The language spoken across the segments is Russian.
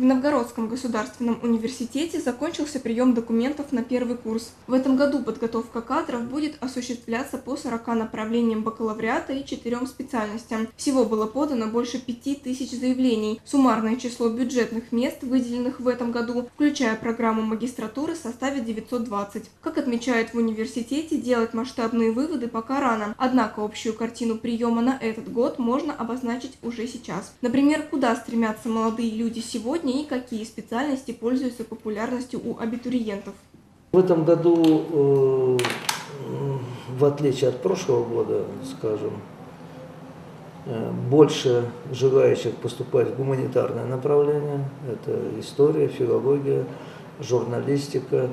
В Новгородском государственном университете закончился прием документов на первый курс. В этом году подготовка кадров будет осуществляться по 40 направлениям бакалавриата и 4 специальностям. Всего было подано больше 5000 заявлений. Суммарное число бюджетных мест, выделенных в этом году, включая программу магистратуры, составит 920. Как отмечают в университете, делать масштабные выводы пока рано. Однако общую картину приема на этот год можно обозначить уже сейчас. Например, куда стремятся молодые люди сегодня и какие специальности пользуются популярностью у абитуриентов. В этом году, э, в отличие от прошлого года, скажем, э, больше желающих поступать в гуманитарное направление. Это история, филология, журналистика,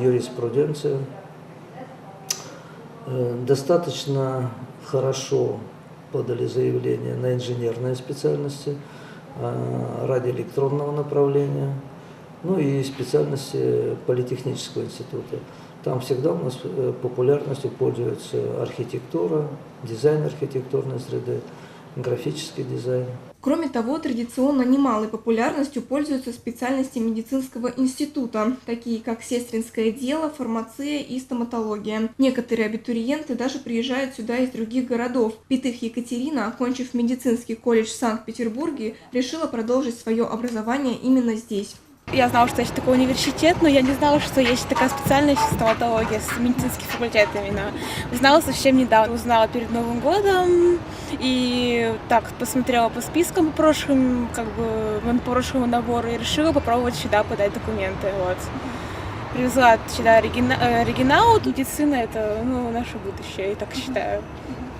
юриспруденция. Э, Достаточно хорошо подали заявление на инженерные специальности, радиоэлектронного направления, ну и специальности Политехнического института. Там всегда у нас э, популярностью пользуется архитектура, дизайн архитектурной среды, графический дизайн. Кроме того, традиционно немалой популярностью пользуются специальности медицинского института, такие как сестринское дело, фармация и стоматология. Некоторые абитуриенты даже приезжают сюда из других городов. Пятых Екатерина, окончив медицинский колледж в Санкт-Петербурге, решила продолжить свое образование именно здесь. Я знала, что есть такой университет, но я не знала, что есть такая специальность стоматология с медицинским факультетом именно. Узнала совсем недавно, узнала перед Новым годом и так посмотрела по спискам по прошлым, как бы по прошлому набору и решила попробовать сюда подать документы. Вот. Привезла сюда оригина- э, оригинал. Медицина это ну, наше будущее, я так считаю.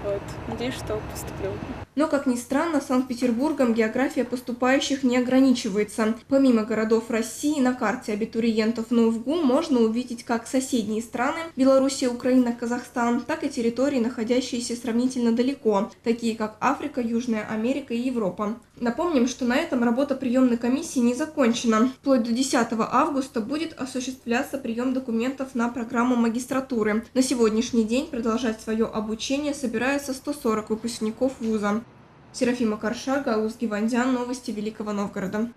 Вот. Надеюсь, что поступлю. Но, как ни странно, Санкт-Петербургом география поступающих не ограничивается. Помимо городов России, на карте абитуриентов НУФГУ можно увидеть как соседние страны – Белоруссия, Украина, Казахстан, так и территории, находящиеся сравнительно далеко, такие как Африка, Южная Америка и Европа. Напомним, что на этом работа приемной комиссии не закончена. Вплоть до 10 августа будет осуществляться прием документов на программу магистратуры. На сегодняшний день продолжать свое обучение собирается 140 выпускников вуза. Серафима Каршага, Алуз Гивандян, Новости Великого Новгорода.